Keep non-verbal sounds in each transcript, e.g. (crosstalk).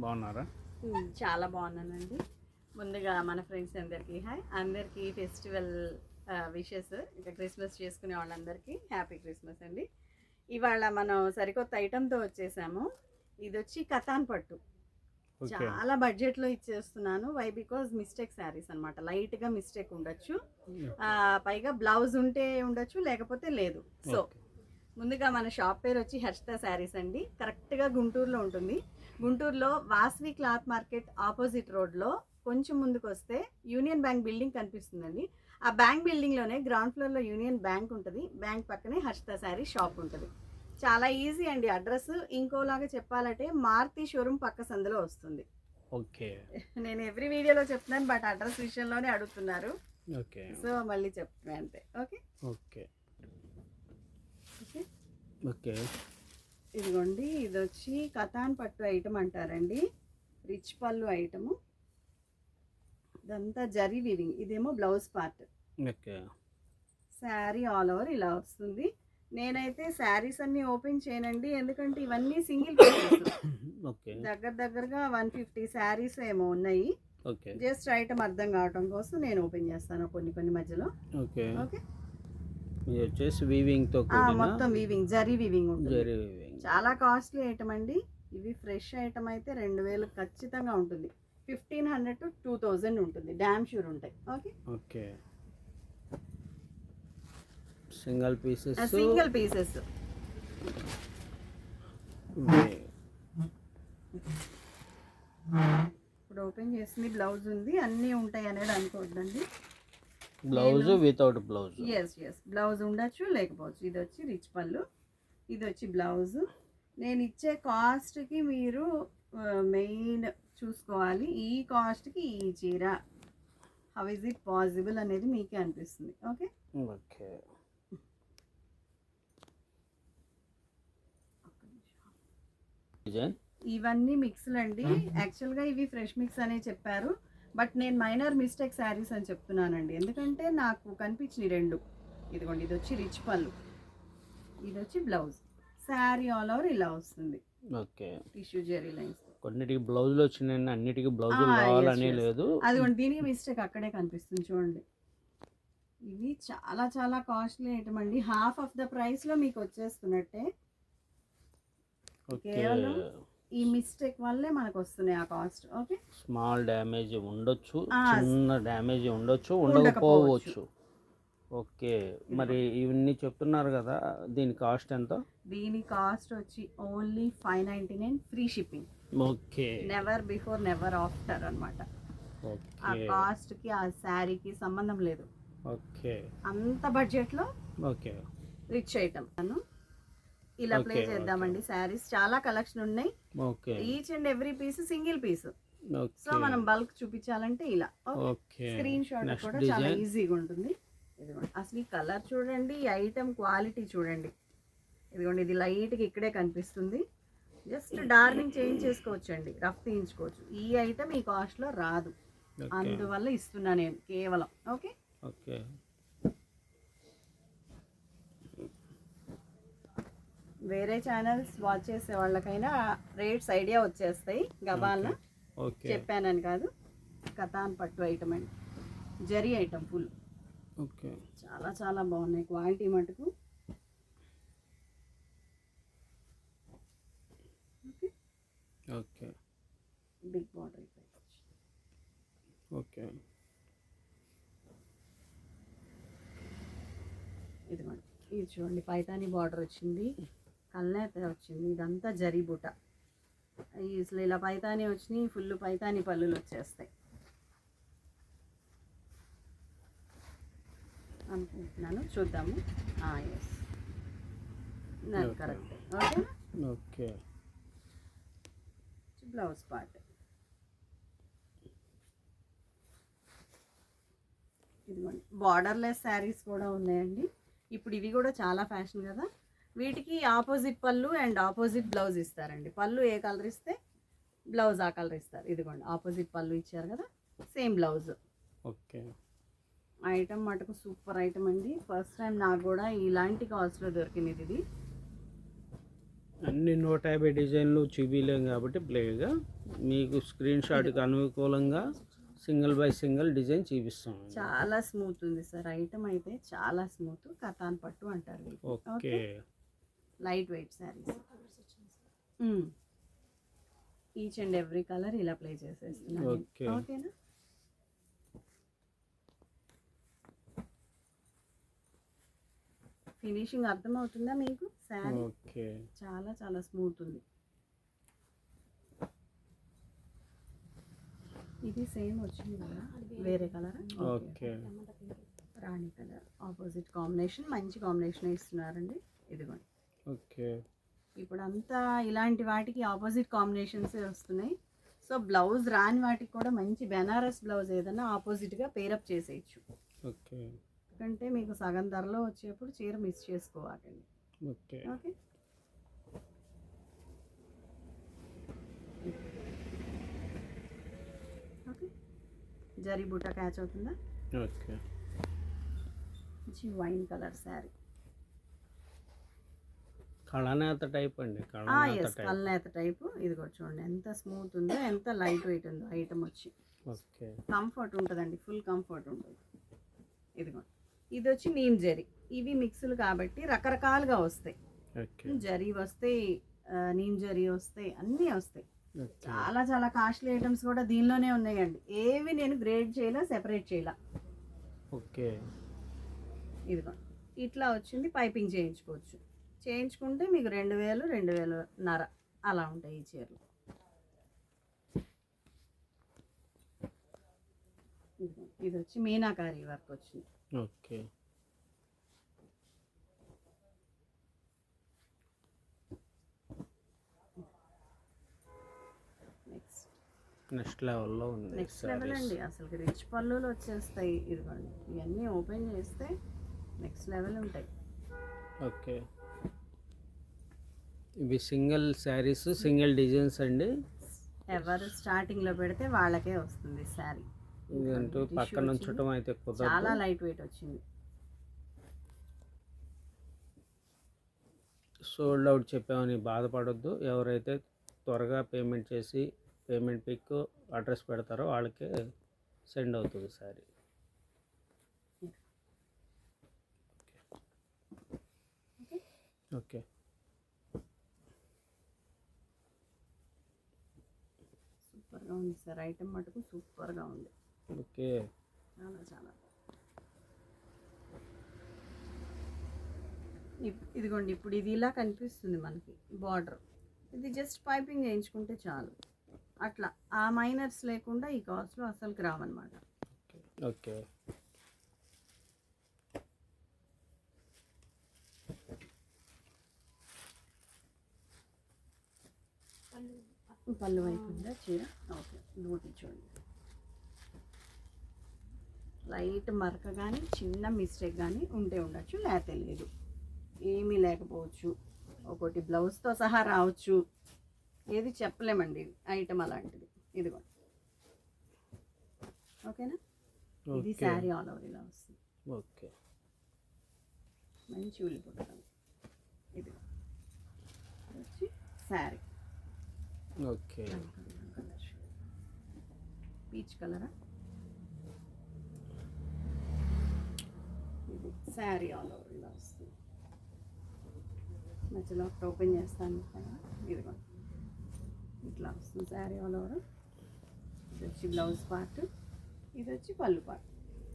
బాగున్నారా. చాలా బాగున్నానండి. ముందుగా మన ఫ్రెండ్స్ అందరికీ హాయ్. అందరికీ ఫెస్టివల్ విషెస్ ఇంకా క్రిస్మస్ చేసుకునే వాళ్ళందరికీ హ్యాపీ క్రిస్మస్ అండి. ఇవాళ మనం సరికొత్త ఐటెంతో వచ్చేసాము. ఇది వచ్చి కథాన్ పట్టు. చాలా బడ్జెట్లో ఇచ్చేస్తున్నాను. వై బికాజ్ మిస్టేక్ శారీస్ అనమాట లైట్గా మిస్టేక్ ఉండొచ్చు. పైగా బ్లౌజ్ ఉంటే ఉండొచ్చు లేకపోతే లేదు. సో. ముందుగా మన షాప్ పేరు వచ్చి హర్షిత శారీస్ అండి. కరెక్ట్గా గుంటూరులో ఉంటుంది. గుంటూరులో వాస్వి క్లాత్ మార్కెట్ ఆపోజిట్ రోడ్లో కొంచెం ముందుకు వస్తే యూనియన్ బ్యాంక్ బిల్డింగ్ కనిపిస్తుందండి. ఆ బ్యాంక్ బిల్డింగ్లోనే గ్రౌండ్ ఫ్లోర్లో యూనియన్ బ్యాంక్ ఉంటుంది. బ్యాంక్ పక్కనే హర్షిత శారీ షాప్ ఉంటుంది. చాలా ఈజీ అండి అడ్రస్. ఇంకోలాగా చెప్పాలంటే మారుతి షోరూమ్ పక్క సందులో వస్తుంది. ఓకే. (laughs) నేను ఎవ్రీ వీడియోలో చెప్తున్నాను బట్ అడ్రస్ విషయంలోనే అడుగుతున్నారు. ఓకే. సో మళ్ళీ చెప్తున్నాను అంతే. ఓకే? ఓకే. ఓకే? ఓకే. ఇదిగోండి ఇది వచ్చి కథాన్ పట్టు ఐటమ్ అంటారండి. రిచ్ పళ్ళు ఐటము. ఇదంతా జరీ వివింగ్. ఇదేమో blouse part. Okay. Sari all over ఇలా వస్తుంది. నేనైతే శారీస్ అన్ని ఓపెన్ చేయనండి. ఎందుకంటే ఇవన్నీ సింగిల్ దగ్గర దగ్గరగా వన్ ఫిఫ్టీ శారీస్ ఏమో ఉన్నాయి. జస్ట్ ఐటమ్ అర్థం కావటం కోసం నేను ఓపెన్ చేస్తాను కొన్ని కొన్ని మధ్యలో. ఓకే. ఓకే? ఇది వచ్చేసి వీవింగ్తో ఆ, కూడిన మొత్తం వీవింగ్ జరీ వీవింగ్ ఉంటుంది. జరీ వీవింగ్ చాలా కాస్ట్లీ ఐటమ్ అండి. ఇవి ఫ్రెష్ ఐటమ్ అయితే రెండు వేలు ఖచ్చితంగా ఉంటుంది. Fifteen hundred to two thousand ఉంటుంది. డ్యామ్ షూర్ ఉంటాయి. Okay. Okay single pieces single pieces ఇప్పుడు ఓపెన్ చేసింది బ్లౌజ్ ఉంది. అన్నీ ఉంటాయి అనేది అనుకోవద్దండి. Blouse without blouse yes yes blouse ఉండొచ్చు లేకపోవచ్చు. ఇది వచ్చి రిచ్ పళ్ళు. ఇది వచ్చి బ్లౌజ్ నేను ఇచ్చే కాస్ట్కి మీరు మెయిన్ చూసుకోవాలి. ఈ కాస్ట్కి ఈ చీర. హౌ ఇస్ ఇట్ పాసిబుల్ అనేది మీకే అనిపిస్తుంది. Okay okay. ఇవన్నీ మిక్స్లు అండి యాక్చువల్గా ఇవి ఫ్రెష్ మిక్స్ అనే చెప్పారు. బట్ నేను మైనర్ మిస్టేక్ శారీస్ అని చెప్తున్నానండి. ఎందుకంటే నాకు కనిపించినాయి రెండు. ఇదిగోండి ఇది వచ్చి రిచ్ పళ్ళు. ఇది వచ్చి బ్లౌజ్. శారీ ఆల్ ఓవర్ ఇలా వస్తుంది. ఓకే. Tissue zari lines. కొన్నిటికి బ్లౌజులు వచ్చినాయి అన్నిటికీ yes, కావాలని. లేదు. అదిగోండి దీనికి మిస్టేక్ అక్కడే కనిపిస్తుంది చూడండి. ఇవి చాలా చాలా కాస్ట్లీ ఐటమ్ అండి హాఫ్ ఆఫ్ ద ప్రైస్లో మీకు వచ్చేస్తున్నట్టే. ఓకే. కేవలం ఈ మిస్టేక్ వల్లే మనకు వస్తున్నాయి ఆ కాస్ట్ ఓకే? స్మాల్ డ్యామేజ్ ఉండొచ్చు చిన్న డ్యామేజ్ ఉండొచ్చు ఉండకపోవచ్చు. ఓకే మరి ఇవన్నీ చెప్తున్నారు కదా దీని కాస్ట్ ఎంత? దీని కాస్ట్ వచ్చి only five ninety nine free shipping. Okay. Never before never after అనమాట ఆ ఓకే. కాస్ట్కి ఆ శారీకి సంబంధం లేదు. ఓకే. అంత బడ్జెట్లో ఓకే. Rich item. అను ఇలా ప్లే చేద్దామండి. శారీస్ చాలా కలెక్షన్ ఉన్నాయి. Each and every piece single piece. So మనం బల్క్ చూపించాలంటే ఇలా. ఓకే. స్క్రీన్ షాట్ కూడా చాలా ఈజీగా ఉంటుంది. అసలు ఈ కలర్ చూడండి ఈ ఐటమ్ క్వాలిటీ చూడండి. ఇదిగోండి ఇది లైట్గా ఇక్కడే కనిపిస్తుంది. జస్ట్ డార్నింగ్ చేంజ్ చేసుకోవచ్చండి. రఫ్ తీయించుకోవచ్చు. ఈ ఐటమ్ ఈ కాస్ట్లో రాదు. ఓకే. అందువల్ల ఇస్తున్నా నేను కేవలం. ఓకే? ఓకే. వేరే ఛానల్స్ వాచ్ చేసే వాళ్ళకైనా రేట్స్ ఐడియా వచ్చేస్తాయి. గబాల్న చెప్పానని కాదు. కథాన్ పట్టు ఐటమ్ అండి. Zari item full okay. చాలా చాలా బాగున్నాయి. క్వాలిటీ మటుకు. ఓకే. Big border okay. ఇదిగోండి. ఇది చూడండి. పైతాని బార్డర్ వచ్చింది. కల్నేత వచ్చింది. ఇదంతా జరీ బుట్ట ఈ అసలు ఇలా పైతాని వచ్చినాయి ఫుల్ పైతాని పళ్ళులు వచ్చేస్తాయి. అనుకుంటున్నాను. చూద్దాము. Yes. Correct okay okay blouse part ఇదిగోండి. బార్డర్లెస్ శారీస్ కూడా ఉన్నాయండి. ఇప్పుడు ఇవి కూడా చాలా ఫ్యాషన్ కదా. వీటికి ఆపోజిట్ పళ్ళు అండ్ ఆపోజిట్ బ్లౌజ్ ఇస్తారండి. పళ్ళు ఏ కలర్ ఇస్తే బ్లౌజ్ ఆ కలర్ ఇస్తారు. ఇదిగోండి ఆపోజిట్ పళ్ళు ఇచ్చారు కదా సేమ్ బ్లౌజ్. ఓకే. ఐటమ్ మటుకు సూపర్ ఐటమ్ అండి. ఫస్ట్ టైం నాకు కూడా ఇలాంటి కాస్ట్లో దొరికినది ఇది. అన్ని నూట యాభై డిజైన్లు చూపించలేం కాబట్టి ప్లేగా మీకు స్క్రీన్ షాట్కి అనుకూలంగా సింగిల్ బై సింగిల్ డిజైన్ చూపిస్తాం. చాలా స్మూత్ ఉంది సార్. ఐటమ్ అయితే చాలా స్మూత్. కథాన్ పట్టు అంటారు. Okay. Light weight saris. Each and every colour ఇలా ప్లే చేసేస్తున్నాను. ఓకేనా? ఫినిషింగ్ అర్థమవుతుందా మీకు? శారీ? చాలా చాలా స్మూత్ ఉంది. ఇది సేమ్ వచ్చింది కదా? వేరే colour okay. Rani colour opposite combination మంచి కాంబినేషన్ ఇస్తున్నారండి. ఇదిగోండి. ఓకే. ఇప్పుడు అంతా ఇలాంటి వాటికి ఆపోజిట్ కాంబినేషన్స్ వస్తున్నాయి. సో బ్లౌజ్ రాని వాటికి కూడా మంచి బెనారస్ బ్లౌజ్ ఏదైనా ఆపోజిట్గా పేరప్ చేసేయచ్చు. ఓకే. ఎందుకంటే మీకు సగం ధరలో వచ్చేప్పుడు చీర మిస్ చేసుకోవాలండి. ఓకే. ఓకే. ఓకే. జరీ బుట్ట క్యాచ్ అవుతుందా? ఓకే. మంచి వైన్ కలర్ శారీ. కళానేత టైప్ అండి కళానేత ఎస్ టైప్. ఇది కూడా చూడండి ఎంత స్మూత్ ఉందో ఎంత లైట్ వెయిట్ ఉందో ఐటమ్ వచ్చి. ఓకే. కంఫర్ట్ ఉంటుందండి ఫుల్ కంఫర్ట్ ఉంటుంది. ఇదిగో ఇది వచ్చి నీమ్ జరీ. ఇవి మిక్సులు కాబట్టి రకరకాలుగా వస్తాయి. ఓకే. జరీ వస్తాయి నీమ్ జరీ వస్తాయి అన్నీ వస్తాయి. చాలా చాలా కాస్ట్లీ ఐటమ్స్ కూడా దీనిలోనే ఉన్నాయండి. ఏవి నేను గ్రేడ్ చేయలా సెపరేట్ చేయలా? ఓకే. ఇదిగో ఇట్లా వచ్చింది పైపింగ్ చేయించుకోవచ్చు. చేయించుకుంటే మీకు రెండు వేలు రెండు వేలు నర అలా ఉంటాయి ఈ చీరలు. ఇది వచ్చి మీనాకారి వర్క్ వచ్చింది. ఓకే. నెక్స్ట్ నెక్స్ట్ లెవెల్లో ఉంది నెక్స్ట్ లెవెల్ అండి. అసలు రిచ్ పళ్ళులు వచ్చేస్తాయి. ఇదిగోండి. ఇవన్నీ ఓపెన్ చేస్తే నెక్స్ట్ లెవెల్ ఉంటాయి. ఓకే. ఇవి సింగిల్ శారీస్ సింగిల్ డిజైన్స్ అండి. ఎవరు స్టార్టింగ్లో పెడితే వాళ్ళకే వస్తుంది శారీ. ఇదంటూ పక్కన ఉంచడం అయితే చాలా కుదరదు లైట్ వెయిట్ వచ్చింది. సోల్డ్ అవుట్ చెప్పామని బాధపడొద్దు. ఎవరైతే త్వరగా పేమెంట్ చేసి పేమెంట్ పిక్ అడ్రస్ పెడతారో వాళ్ళకే సెండ్ అవుతుంది సారీ ఓకే. సూపర్గా ఉంది సార్. ఐటమ్ మటుకు సూపర్గా ఉంది. ఓకే. చాలా చాలా. ఇదిగోండి ఇప్పుడు ఇది ఇలా కనిపిస్తుంది మనకి బార్డర్ ఇది జస్ట్ పైపింగ్ చేయించుకుంటే చాలు. అట్లా ఆ మైనర్స్ లేకుండా ఈ కాస్ట్లో అసలుకి రావన్నమాట. ఓకే. పళ్ళు వైపు ఉందా చీర. ఓకే బూటి చూడండి. లైట్ మరక కానీ చిన్న మిస్టేక్ కానీ ఉంటే ఉండొచ్చు లేకపోతే లేదు. ఏమీ లేకపోవచ్చు. ఒకటి బ్లౌజ్తో సహా రావచ్చు. ఏది చెప్పలేమండి ఐటమ్ అలాంటిది. ఇదిగో. ఓకేనా? ఇది శారీ ఆల్ ఓవర్ ఇలా వస్తుంది. ఓకే. మంచి ఉల్లి పుట్టడం ఇది వచ్చి శారీ. ఓకే. పీచ్ కలరా? ఇది శారీ ఆల్ ఓవర్ ఇలా వస్తుంది. మధ్యలో ఒకటి ఓపెన్ చేస్తాను కదా ఇదిగో. ఇట్లా వస్తుంది శారీ ఆల్ ఓవర్. ఇది వచ్చి బ్లౌజ్ పార్ట్ ఇది వచ్చి పళ్ళు పార్ట్.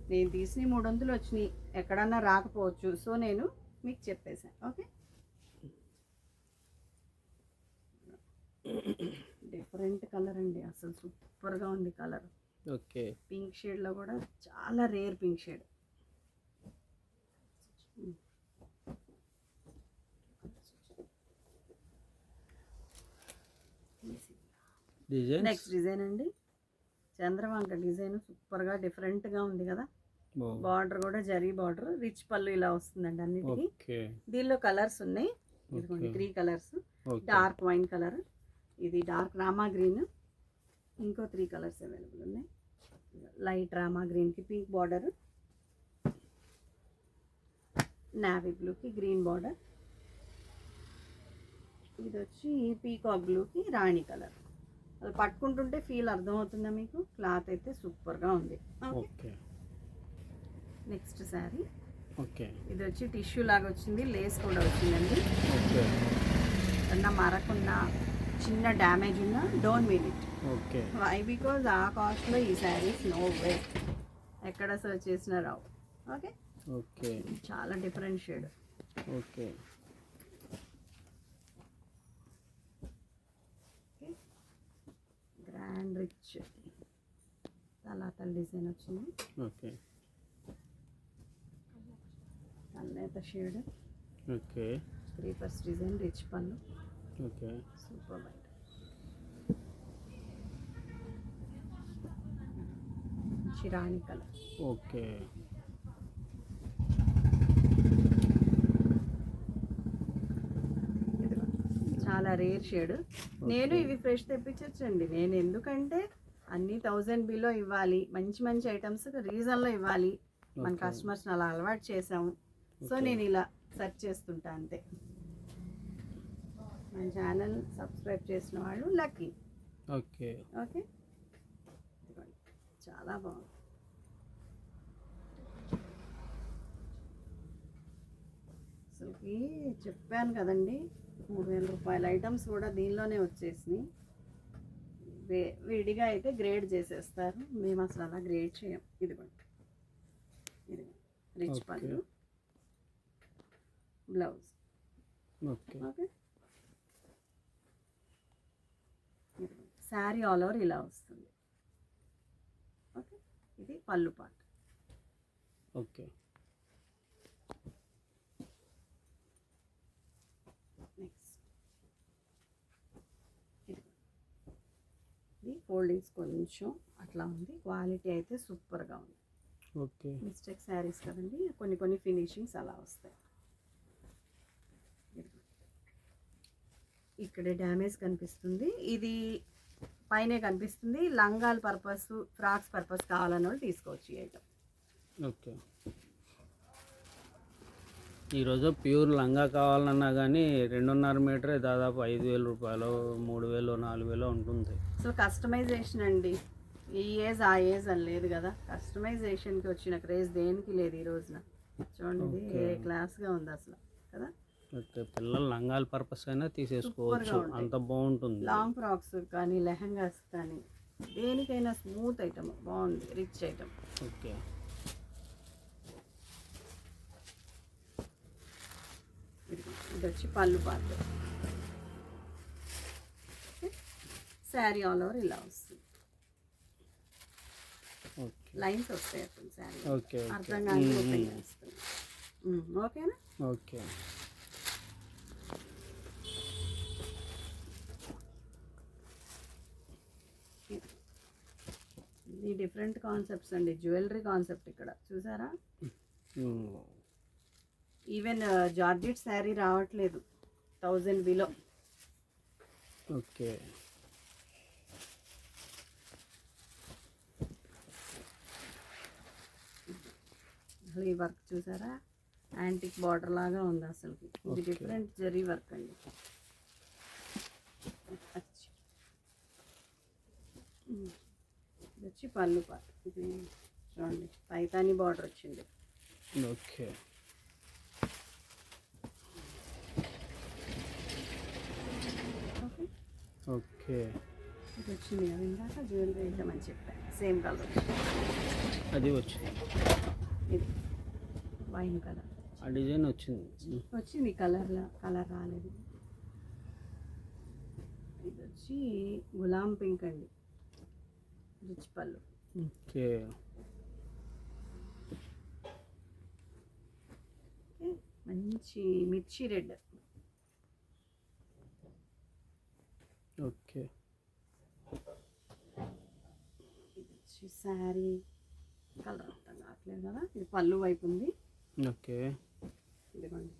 నేను తీసిన మూడు వందలు వచ్చినాయి. ఎక్కడన్నా రాకపోవచ్చు. సో నేను మీకు చెప్పేశాను. ఓకే? డిఫరెంట్ కలర్ అండి అసలు సూపర్గా ఉంది కలర్. ఓకే. పింక్ షేడ్లో కూడా చాలా rare pink shade. Design next design అండి. చంద్రవంక డిజైన్ సూపర్గా డిఫరెంట్గా ఉంది కదా. బార్డర్ కూడా జరీ బార్డర్ రిచ్ పళ్ళు ఇలా వస్తుందండి అన్నిటికీ. దీనిలో కలర్స్ ఉన్నాయి. ఇదిగోండి. Three colours. Dark wine colour. ఇది డార్క్ రామా గ్రీన్. ఇంకో త్రీ కలర్స్ అవైలబుల్ ఉన్నాయి. లైట్ రామా గ్రీన్కి పింక్ బార్డర్. నావీ బ్లూకి గ్రీన్ బార్డర్ ఇది వచ్చి పీకాక్ బ్లూకి రాణి కలర్ అది పట్టుకుంటుంటే ఫీల్ అర్థమవుతుందా మీకు? క్లాత్ అయితే సూపర్గా ఉంది. ఓకే నెక్స్ట్ శారీ ఓకే ఇది వచ్చి టిష్యూ లాగా వచ్చింది. లేస్ కూడా వచ్చిందండి. ఓకే ఏదన్నా మరకున్నా చిన్న డ్యామేజ్ ఉన్నా don't mean it. Okay. Why because ఆ కాస్ట్లో ఈ శారీస్ నో వే ఎక్కడ సర్చ్ చేసినా రావు. Okay okay. చాలా different shade okay. Grand rich Talatala design వచ్చింది. Okay. అల్లేత shade okay. Creepers design rich పళ్ళు. ఓకే. సూపర్ చిరాణి కలర్ ఓకే. చాలా రేర్ షేడ్. నేను ఇవి ఫ్రెష్ తెప్పించచ్చండి. నేను ఎందుకంటే అన్ని థౌజండ్ బిలో ఇవ్వాలి. మంచి మంచి ఐటమ్స్ రీజన్లో ఇవ్వాలి. మన. కస్టమర్స్ని అలా అలవాటు చేసాము సో. నేను ఇలా సెర్చ్ చేస్తుంటా అంతే. మన ఛానల్ సబ్స్క్రైబ్ చేసిన వాళ్ళు లక్కీ. ఓకే. ఓకే. చాలా బాగుంది. అసలుకి చెప్పాను కదండి మూడు వేల రూపాయల ఐటమ్స్ కూడా దీనిలోనే వచ్చేసినాయి. వే విడిగా అయితే గ్రేడ్ చేసేస్తారు. మేము అసలు అలా గ్రేడ్ చేయం. ఇదిగోండి. ఇది రిచ్. పళ్ళు. Blouse. Okay. Okay? Sari all over ఇలా వస్తుంది. ఓకే? ఇది పళ్ళు పాట. ఓకే. నెక్స్ట్. ఇది. ఫోల్డింగ్స్ కొంచెం అట్లా ఉంది. క్వాలిటీ అయితే సూపర్గా ఉంది. ఓకే. మిస్టేక్ శారీస్ కదండి కొన్ని కొన్ని ఫినిషింగ్స్ అలా వస్తాయి. ఇక్కడే డ్యామేజ్ కనిపిస్తుంది. ఇది పైనే కనిపిస్తుంది. లంగాల పర్పస్ ఫ్రాక్స్ పర్పస్ కావాలన్న వాళ్ళు తీసుకోవచ్చు ఈ ఐటమ్. ఓకే. ఈరోజు ప్యూర్ లంగా కావాలన్నా కానీ రెండున్నర మీటరే దాదాపు ఐదు వేల రూపాయలు మూడు వేలు నాలుగు వేలు ఉంటుంది. సో కస్టమైజేషన్ అండి. ఈ ఏజ్ ఆ ఏజ్ అని లేదు కదా. కస్టమైజేషన్కి వచ్చిన క్రేజ్ దేనికి లేదు ఈ రోజున? చూడండి. ఏ క్లాస్గా ఉంది అసలు కదా? పిల్లలు లంగాల పర్పస్ అయినా తీసేసుకోవచ్చు. అంత బాగుంటుంది. లాంగ్ ఫ్రాక్స్ కానీ లెహంగాస్ కానీ దేనికైనా స్మూత్ ఐటమ్ బాగుంది రిచ్ ఐటమ్ ఓకే. ఇది వచ్చి పళ్ళు పార్ట్ శారీ ఆల్ ఓవర్ ఇలా వస్తుంది. ఓకే. లైన్స్ వస్తాయి అప్పుడు శారీ అర్థం మ్మ్. ఓకేనా? ఓకే. ఇది డిఫరెంట్ కాన్సెప్ట్స్ అండి. జ్యువెలరీ కాన్సెప్ట్ ఇక్కడ. చూసారా. ఈవెన్ జార్జెట్ శారీ రావట్లేదు. Thousand below. ఓకే. అసలు ఈ వర్క్ చూసారా? యాంటిక్ బార్డర్ లాగా ఉంది అసలుకి. ఇది. డిఫరెంట్ జరీ వర్క్ అండి. ఇది వచ్చి పళ్ళు పాట ఇది చూడండి. పైతాని బార్డర్ వచ్చింది. ఓకే. ఓకే. ఇది వచ్చింది కదా ఇందాక జ్యువెలరీ అని చెప్పాను. సేమ్ కలర్ అది వచ్చింది. ఇది వైన్ కలర్ ఆ డిజైన్ వచ్చింది. వచ్చింది కలర్లో కలర్ రాలేదు. ఇది వచ్చి గులాం పింక్ అండి. రిచ్ పళ్ళు ఓకే మంచి మిర్చి రెడ్. ఓకే ఇది శారీ కలర్ అర్థం కావట్లేదు కదా ఇది పళ్ళు వైపు ఉంది. ఓకే ఇదిగోండి.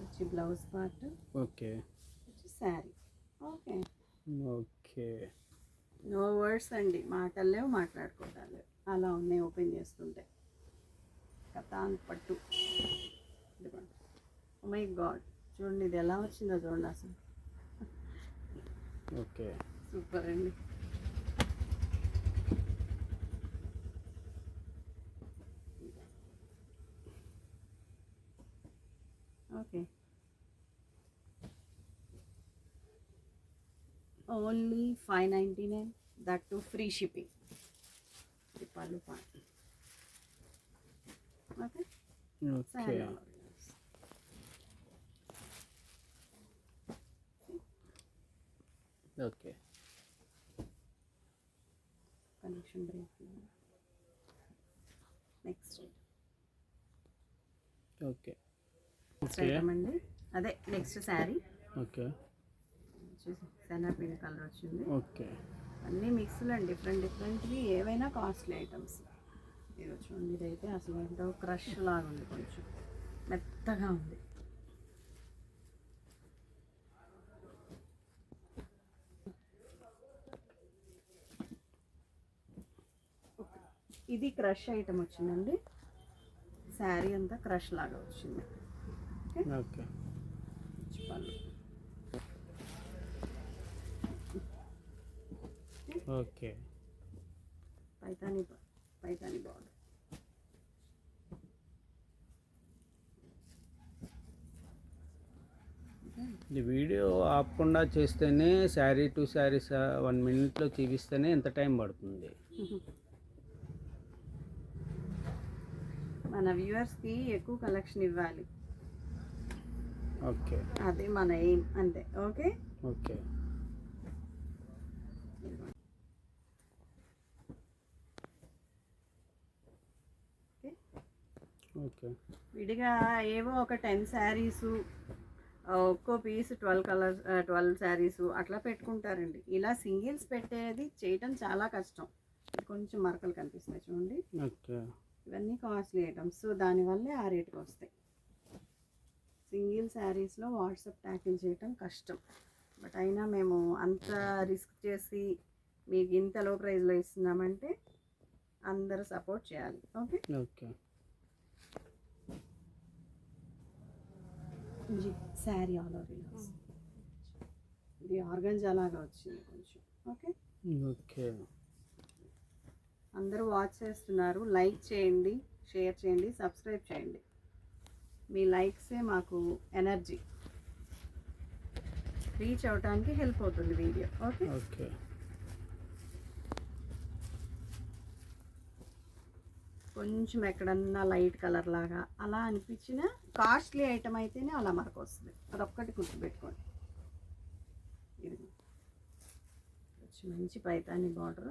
వచ్చి బ్లౌజ్ పార్ట్. ఓకే వచ్చి sari. Okay okay. No words అండి. మాటలు లేవు మాట్లాడుకోవటాలు లేవు. అలా ఉన్నాయి ఓపెన్ చేస్తుంటే. కథాన్ పట్టు. మై గాడ్ చూడండి ఇది ఎలా వచ్చిందో చూడండి అసలు. ఓకే. సూపర్ అండి. Okay. Only five ninety nine that too free shipping. పళ్ళు pan okay? Okay. Connection break. Next. Okay. అండి అదే నెక్స్ట్ శారీ ఓకే. శనగపిండి కలర్ వచ్చింది. ఓకే. అన్నీ మిక్స్లు అండి. డిఫరెంట్ డిఫరెంట్వి ఏవైనా కాస్ట్లీ ఐటమ్స్. ఇది చూడండి ఇదైతే అసలు ఏంటో క్రష్ లాగా ఉంది కొంచెం. మెత్తగా ఉంది. ఇది క్రష్ ఐటమ్ వచ్చిందండి. శారీ అంతా క్రష్ లాగా వచ్చింది. ఓకే. పళ్ళు. ఓకే. పైతాని పైతాని బార్డర్ ఈ వీడియో ఆపకుండా చేస్తేనే శారీ టు శారీస్ వన్ మినిట్లో చూపిస్తేనే ఎంత టైం పడుతుంది. మన వ్యూవర్స్కి ఎక్కువ కలెక్షన్ ఇవ్వాలి. ఓకే. అదే మన ఎయిమ్ అంతే. ఓకే? ఓకే ఓకే విడిగా ఏవో ఒక టెన్ శారీస్ ఒక్కో piece twelve colours twelve sarees అట్లా పెట్టుకుంటారండి. ఇలా సింగిల్స్ పెట్టేది చేయటం చాలా కష్టం. కొంచెం మరకలు కనిపిస్తున్నాయి చూడండి. ఇవన్నీ కాస్ట్లీ ఐటమ్స్. సో దానివల్లే ఆ రేటుకి వస్తాయి. సింగిల్ శారీస్లో వాట్సాప్ ట్యాకిల్ చేయటం కష్టం. బట్ అయినా మేము అంత రిస్క్ చేసి మీకు ఇంత లో ప్రైస్లో ఇస్తున్నామంటే అందరూ సపోర్ట్ చేయాలి. Okay? Okay. Saree all over ఇలా. ఇది ఆర్గంజా లాగా వచ్చింది కొంచెం. ఓకే? ఓకే. అందరూ వాచ్ చేస్తున్నారు. లైక్ చేయండి షేర్ చేయండి సబ్స్క్రైబ్ చేయండి. మీ లైక్సే మాకు ఎనర్జీ. రీచ్ అవడానికి హెల్ప్ అవుతుంది వీడియో. ఓకే? ఓకే. కొంచెం ఎక్కడన్నా లైట్ కలర్ లాగా అలా అనిపించిన కాస్ట్లీ ఐటమ్ అయితేనే అలా మనకు వస్తుంది అదొక్కటి గుర్తుపెట్టుకోండి. ఇది మంచి పైతాని బార్డర్.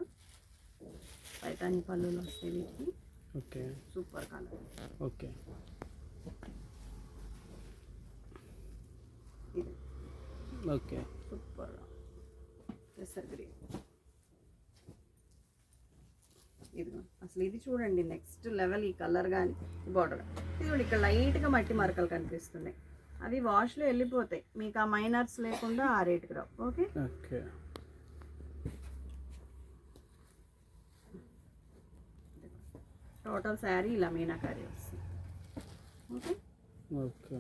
పైతాని పళ్ళులు వస్తాయి వీటికి. ఓకే. Super colour. ఓకే. ఇది ఓకే. సూపర్. పెసర్ గ్రీన్. ఇదిగో అసలు ఇది చూడండి నెక్స్ట్ లెవెల్ ఈ కలర్ కానీ ఈ బార్డర్ ఇది కూడా ఇక్కడ లైట్గా మట్టి మరకలు కనిపిస్తున్నాయి. అవి వాష్లో వెళ్ళిపోతాయి. మీకు ఆ మైనర్స్ లేకుండా ఆ రేటుకి రావు. ఓకే ఓకే టోటల్ శారీ ఇలా మీనాకారి వస్తుంది. Okay okay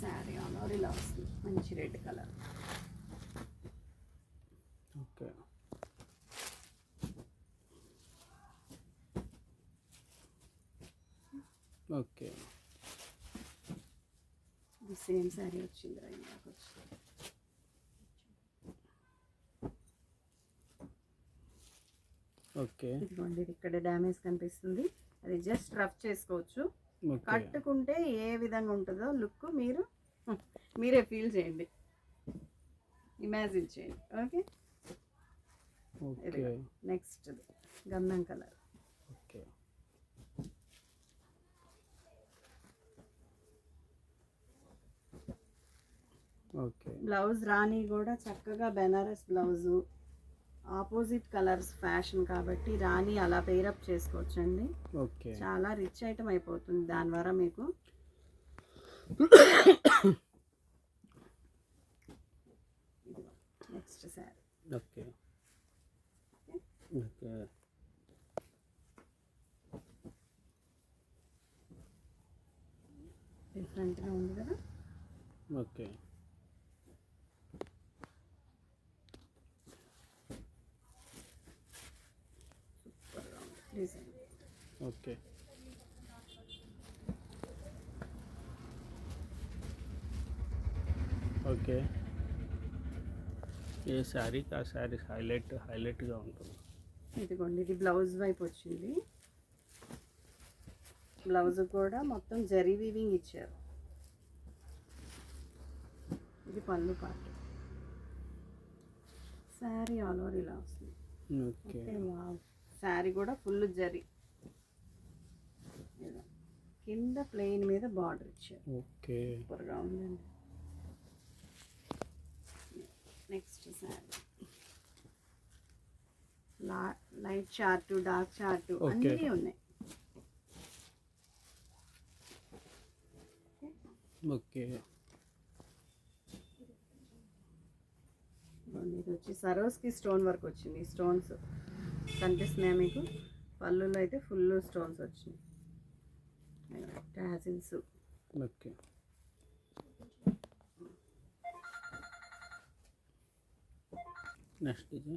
saree all over ఇలా వస్తుంది. మంచి red colour okay okay. Same saree వచ్చింది వచ్చింది ఓకే. ఇదిగోండి ఇది ఇక్కడ డ్యామేజ్ కనిపిస్తుంది. అది జస్ట్ రఫ్ చేసుకోవచ్చు. కట్టుకుంటే ఏ విధంగా ఉంటుందో లుక్ మీరు మీరే ఫీల్ చేయండి. ఇమాజిన్ చేయండి. ఓకే? నెక్స్ట్ గంధం కలర్ ఓకే ఓకే బ్లౌజ్ రాణి కూడా చక్కగా Benaras blouse opposite colours fashion కాబట్టి రాణి అలా పేరప్ చేసుకోవచ్చండి. ఓకే. చాలా రిచ్ ఐటమ్ అయిపోతుంది దాని ద్వారా మీకు. Next saree okay. ఓకే. డిఫరెంట్గా ఉంది కదా? ఓకే సూపర్గా ఉంది డిజైన్ ఓకే. ఓకే. ఏ శారీకి ఆ శారీ హైలైట్ హైలైట్గా ఉంటుంది. ఇదిగోండి ఇది బ్లౌజ్ వైపు వచ్చింది. బ్లౌజ్ కూడా మొత్తం జరీ వీవింగ్ ఇచ్చారు. ఇది పళ్ళు పాట. శారీ ఆల్ ఓవర్ ఇలా వస్తుంది. ఓకే. శారీ కూడా ఫుల్ జరీ. కింద ప్లెయిన్ మీద బార్డర్ ఇచ్చారు. ఓకే. సూపర్గా ఉందండి. నెక్స్ట్ శారీ లా లైట్ చార్టు డార్క్ చార్టు. అన్నీ ఉన్నాయి. ఓకే. ఇది వచ్చి సరోస్కి స్టోన్ వర్క్ వచ్చింది. స్టోన్స్ కనిపిస్తున్నాయా మీకు? పళ్ళులో అయితే ఫుల్ స్టోన్స్ వచ్చినాయి. టాజిల్స్ ఓకే నెక్స్ట్ ఇది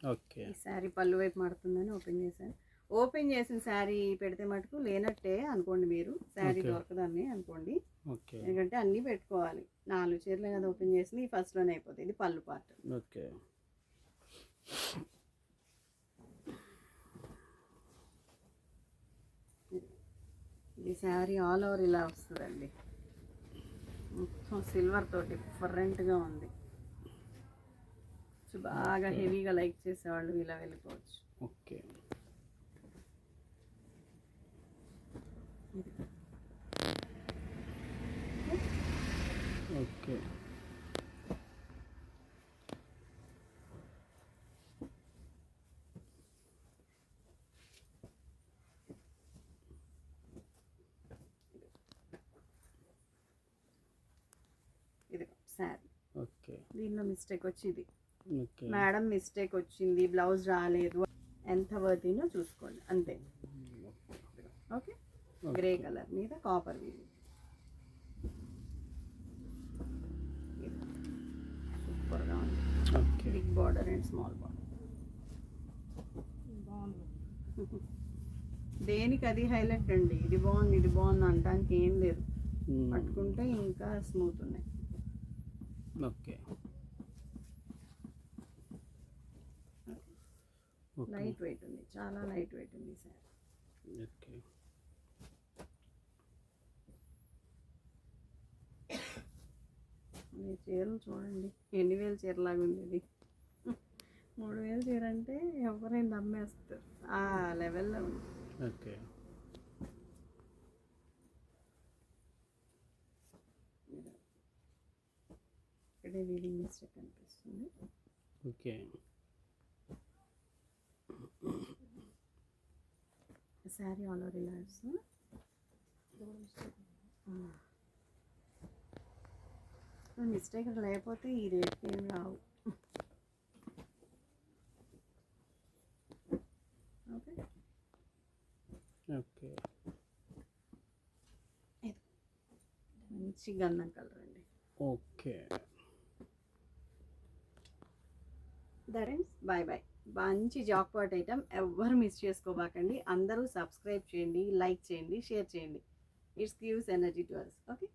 ఓకే శారీ పళ్ళు వైపు మాడుతుందని ఓపెన్ చేశాను. ఓపెన్ చేసిన శారీ పెడితే మటుకు లేనట్టే అనుకోండి మీరు. శారీ. దొరకదని అనుకోండి. ఓకే ఎందుకంటే అన్నీ పెట్టుకోవాలి. నాలుగు చీరలే కదా ఓపెన్ చేసింది ఫస్ట్లోనే అయిపోతుంది ఇది పళ్ళు పార్ట్ ఓకే ఈ శారీ ఆల్ ఓవర్ ఇలా వస్తుందండి. మొత్తం సిల్వర్తో డిఫరెంట్గా ఉంది. బాగా హెవీగా లైక్ చేసేవాళ్ళు ఇలా వెళ్ళిపోవచ్చు ఓకే ఓకే ఇది శారీ ఓకే. దీనిలో మిస్టేక్ వచ్చి ఇది ఓకే. మేడం మిస్టేక్ వచ్చింది బ్లౌజ్ రాలేదు. ఎంత వర్తీనో చూసుకోండి అంతే. ఓకే? గ్రే కలర్ మీద కాపర్ వీవి సూపర్గా ఉంది. Big border and small border. దేనికి అది హైలైట్ అండి? ఇది బాగుంది ఇది బాగుంది అనడానికి ఏం లేదు. పట్టుకుంటే ఇంకా స్మూత్ ఉన్నాయి. ఓకే. లైట్ వెయిట్ ఉంది. చాలా లైట్ వెయిట్ ఉంది సార్ ఓకే. మీ చీరలు చూడండి. ఎన్ని వేలు చీరలాగా ఉంది ఇది? మూడు వేలు చీర అంటే ఎవరైనా అమ్మేస్తారు ఆ లెవెల్లో ఉంది. ఓకే. ఇక్కడే వీడింగ్ మిస్టేక్ అనిపిస్తుంది ఓకే. శారీ ఆల్ ఓవర్ ఇలా వస్తుంది మిస్టేక్ లేకపోతే ఈ రేట్కి ఏం రావు. ఓకే. ఓకే. మంచి గంధం కలర్ అండి. ఓకే. దరెన్స్ బాయ్ బాయ్. మంచి జాక్పాట్ ఐటమ్ ఎవ్వరు మిస్ చేసుకోబాకండి. అందరూ సబ్స్క్రైబ్ చేయండి లైక్ చేయండి షేర్ చేయండి. It's gives energy to us. Okay?